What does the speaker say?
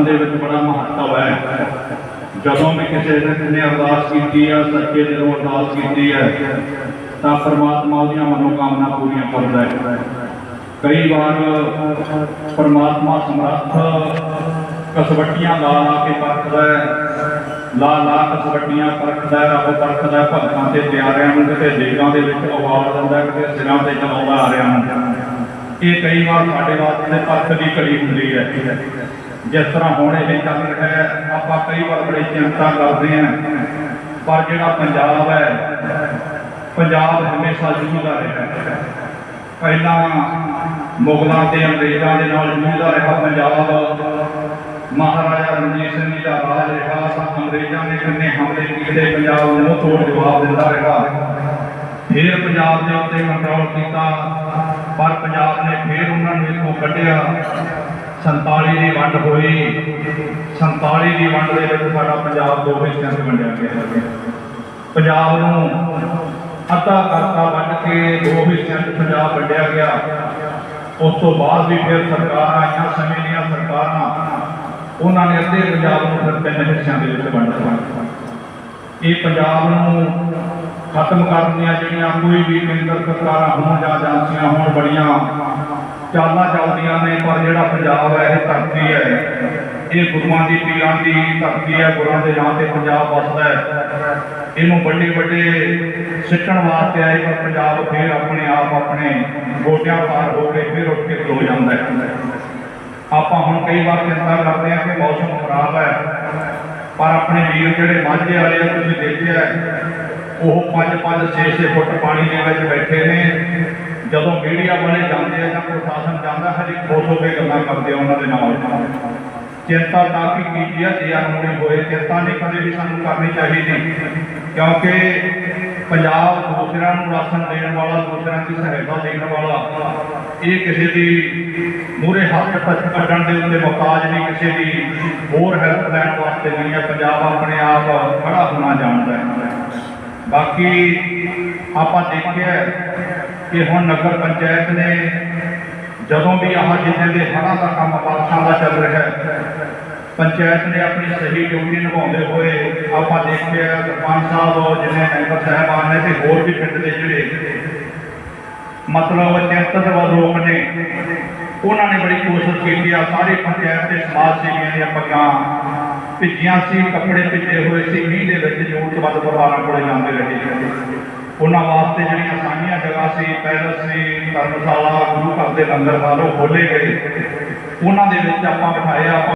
ਧਰਮ ਦੇ ਵਿੱਚ ਬੜਾ ਮਹੱਤਵ ਹੈ। ਜਦੋਂ ਵੀ ਕਿਸੇ ਨੇ ਅਰਦਾਸ ਕੀਤੀ ਹੈ ਸੱਚੇ ਦਿਲੋਂ ਅਰਦਾਸ ਕੀਤੀ ਹੈ, ਤਾਂ ਪਰਮਾਤਮਾ ਉਹਦੀਆਂ ਮਨੋਕਾਮਨਾ ਪੂਰੀਆਂ ਕਰਦਾ ਹੈ। ਕਈ ਵਾਰ ਪਰਮਾਤਮਾ ਸਮਰੱਥ ਕਸਵੱਟੀਆਂ ਲਾ ਲਾ ਕੇ ਪਰਖਦਾ ਹੈ। ਲਾ ਲਾ ਕਸਵੱਟੀਆਂ ਪਰਖਦਾ ਰੱਬ ਪਰਖਦਾ ਭਗਤਾਂ ਤੇ ਪਿਆਰਿਆਂ ਨੂੰ ਕਿਤੇ ਦੇਗਾਂ ਦੇ ਵਿੱਚ ਆਵਾਜ਼ ਦਿੰਦਾ ਕਿਤੇ ਸਿਰਾਂ ਤੇ ਚਲਾਉਂਦਾ ਆ ਰਿਹਾ ਨੂੰ ਇਹ ਕਈ ਵਾਰ ਸਾਡੇ ਵਾਸਤੇ ਪਰਖ ਦੀ ਘੜੀ ਹੁੰਦੀ ਹੈ। ਜਿਸ ਤਰ੍ਹਾਂ ਹੁਣ ਇਹ ਚੱਲ ਰਿਹਾ ਹੈ, ਆਪਾਂ ਕਈ ਵਾਰ ਬੜੀ ਚਿੰਤਾ ਕਰਦੇ ਹਾਂ। ਪਰ ਜਿਹੜਾ ਪੰਜਾਬ ਹੈ, ਪੰਜਾਬ ਹਮੇਸ਼ਾ ਜੂਝਦਾ ਰਿਹਾ ਪਹਿਲਾਂ ਮੁਗਲਾਂ ਤੇ ਅੰਗਰੇਜ਼ਾਂ ਦੇ ਨਾਲ ਜੂਝਦਾ ਰਿਹਾ ਪੰਜਾਬ। ਮਹਾਰਾਜਾ ਰਣਜੀਤ ਸਿੰਘ ਜੀ ਦਾ ਰਾਜ ਰਿਹਾ, ਤਾਂ ਅੰਗਰੇਜ਼ਾਂ ਨੇ ਕਿੰਨੇ ਹਮਲੇ ਕੀਤੇ, ਪੰਜਾਬ ਨੂੰ ਤੋੜ ਜਵਾਬ ਦਿੰਦਾ ਰਿਹਾ। ਫਿਰ ਪੰਜਾਬ ਦੇ ਉੱਤੇ ਕੰਟਰੋਲ ਕੀਤਾ, ਪਰ ਪੰਜਾਬ ਨੇ ਫਿਰ ਉਹਨਾਂ ਨੂੰ ਇੱਥੋਂ ਕੱਢਿਆ। 47 ਦੀ ਵੰਡ ਹੋਈ। 47 ਦੀ ਵੰਡ ਦੇ ਵਿੱਚ ਸਾਡਾ ਪੰਜਾਬ ਦੋ ਹਿੱਸਿਆਂ 'ਚ ਵੰਡਿਆ ਗਿਆ ਪੰਜਾਬ ਨੂੰ ਅੱਧਾ ਕਰਤਾ ਵੰਡ ਕੇ ਦੋ ਹਿੱਸਿਆਂ 'ਚ ਪੰਜਾਬ ਵੰਡਿਆ ਗਿਆ। ਉਸ ਤੋਂ ਬਾਅਦ ਵੀ ਫਿਰ ਸਰਕਾਰਾਂ ਆਈਆਂ, ਸਮੇਂ ਦੀਆਂ ਸਰਕਾਰਾਂ, ਉਹਨਾਂ ਨੇ ਅੱਧੇ ਪੰਜਾਬ ਨੂੰ ਫਿਰ ਤਿੰਨ ਹਿੱਸਿਆਂ ਦੇ ਵਿੱਚ ਵੰਡ ਦਿੱਤਾ। ਇਹ ਪੰਜਾਬ ਨੂੰ ਖਤਮ ਕਰਨ ਦੀਆਂ ਜਿਹੜੀਆਂ ਕੋਈ ਵੀ ਕੇਂਦਰ ਸਰਕਾਰਾਂ ਹੋਣ ਜਾਂ ਏਜੰਸੀਆਂ ਹੋਣ, ਬੜੀਆਂ ਚਾਲਾਂ ਚੱਲਦੀਆਂ ਨੇ, ਪਰ ਜਿਹੜਾ ਪੰਜਾਬ ਹੈ, ਇਹ ਧਰਤੀ ਹੈ। ਇਹ ਗੁਰੂਆਂ ਦੀ, ਪੀਰਾਂ ਦੀ ਧਰਤੀ ਹੈ, ਗੁਰਾਂ ਦੇ ਨਾਂ ਤੇ ਪੰਜਾਬ ਵਸਦਾ ਹੈ। ਇਹਨੂੰ ਵੱਡੇ ਵੱਡੇ ਸਿੱਖਣ ਵਾਸਤੇ ਆਏ, ਪਰ ਪੰਜਾਬ ਫਿਰ ਆਪਣੇ ਆਪ ਆਪਣੇ ਗੋਡਿਆਂ ਪਾਰ ਹੋ ਕੇ ਫਿਰ ਉੱਠ ਕੇ ਹੋ ਜਾਂਦਾ ਹੈ। ਆਪਾਂ ਹੁਣ ਕਈ ਵਾਰ ਚਿੰਤਾ ਕਰਦੇ ਹਾਂ ਕਿ ਮੌਸਮ ਖਰਾਬ ਹੈ, ਪਰ ਆਪਣੇ ਵੀਰ ਜਿਹੜੇ ਮਾਝੇ ਵਾਲੇ ਆ, ਤੁਸੀਂ ਦੇਖਿਆ ਉਹ 5-5 6-6 ਫੁੱਟ ਪਾਣੀ ਦੇ ਵਿੱਚ ਬੈਠੇ ਨੇ। ਜਦੋਂ ਮੀਡੀਆ ਵਾਲੇ ਜਾਂਦੇ ਆ ਜਾਂ ਪ੍ਰਸ਼ਾਸਨ ਜਾਂਦਾ, ਹਜੇ ਖੁਸ਼ ਹੋ ਕੇ ਗੱਲਾਂ ਕਰਦੇ ਆ ਉਹਨਾਂ ਦੇ ਨਾਲ। ਚਿੰਤਾ ਤਾਂ ਕਿ ਕੀਤੀ ਆ, ਜੇ ਅਨਮੋੜੇ ਹੋਏ, ਚਿੰਤਾ ਨਹੀਂ ਕਦੇ ਵੀ ਸਾਨੂੰ ਕਰਨੀ ਚਾਹੀਦੀ। ਕਿਉਂਕਿ ਪੰਜਾਬ ਦੂਸਰਿਆਂ ਨੂੰ ਰਾਸ਼ਨ ਦੇਣ ਵਾਲਾ, ਦੂਸਰਿਆਂ ਦੀ ਸਹਾਇਤਾ ਦੇਣ ਵਾਲਾ, ਇਹ ਕਿਸੇ ਦੀ ਮੂਰੇ ਹੱਥ ਤੱਕ ਕੱਢਣ ਦੇ ਉੱਤੇ ਮੁਹਤਾਜ ਨਹੀਂ, ਕਿਸੇ ਦੀ ਹੋਰ ਹੈਲਪ ਲੈਣ ਵਾਸਤੇ ਨਹੀਂ ਹੈ ਪੰਜਾਬ ਆਪਣੇ ਆਪ ਖੜਾ ਹੋਣਾ ਜਾਣਦਾ ਹੈ। ਬਾਕੀ ਆਪਾਂ ਦੇਖਿਆ ਕਿ ਹੁਣ ਨਗਰ ਪੰਚਾਇਤ ਨੇ ਜਦੋਂ ਵੀ ਆਹ ਜਿੰਨੇ ਦੇ ਹੜ੍ਹਾਂ ਦਾ ਕੰਮ ਬਾਰਿਸ਼ਾਂ ਦਾ ਚੱਲ ਰਿਹਾ ਪੰਚਾਇਤ ਨੇ ਆਪਣੀ ਸਹੀ ਡਿਊਟੀ ਨਿਭਾਉਂਦੇ ਹੋਏ ਆਪਾਂ ਦੇਖਿਆ ਸਰਪੰਚ ਸਾਹਿਬ ਜਿੰਨੇ ਮੈਂਬਰ ਸਾਹਿਬਾਨ ਨੇ ਤੇ ਹੋਰ ਵੀ ਪਿੰਡ ਦੇ ਜਿਹੜੇ ਮਤਲਬ ਚਿੰਤਤ ਲੋਕ ਨੇ, ਉਹਨਾਂ ਨੇ ਬੜੀ ਕੋਸ਼ਿਸ਼ ਕੀਤੀ ਆ, ਸਾਰੇ ਪੰਚਾਇਤ ਦੇ ਸਮਾਜ ਸੇਵੀਆਂ ਦੀਆਂ ਪੱਗਾਂ ਭਿੱਜੀਆਂ ਸੀ, ਕੱਪੜੇ ਭਿੱਜੇ ਹੋਏ ਸੀ, ਮੀਂਹ ਵੱਧ ਪਰਿਵਾਰਾਂ ਕੋਲੇ ਜਾਂਦੇ ਰਹੇ ਉਹਨਾਂ ਵਾਸਤੇ ਜਿਹੜੀਆਂ ਸਾਂਝੀਆਂ ਜਗ੍ਹਾ ਸੀ, ਪੈਲਸ ਸੀ, ਧਰਮਸ਼ਾਲਾ, ਗੁਰੂ ਘਰ ਦੇ ਲੰਗਰ ਹਾਲ ਉਹ ਖੋਲੇ ਗਏ। ਉਹਨਾਂ ਦੇ ਵਿੱਚ ਆਪਾਂ ਬਿਠਾਏ ਆਪਾਂ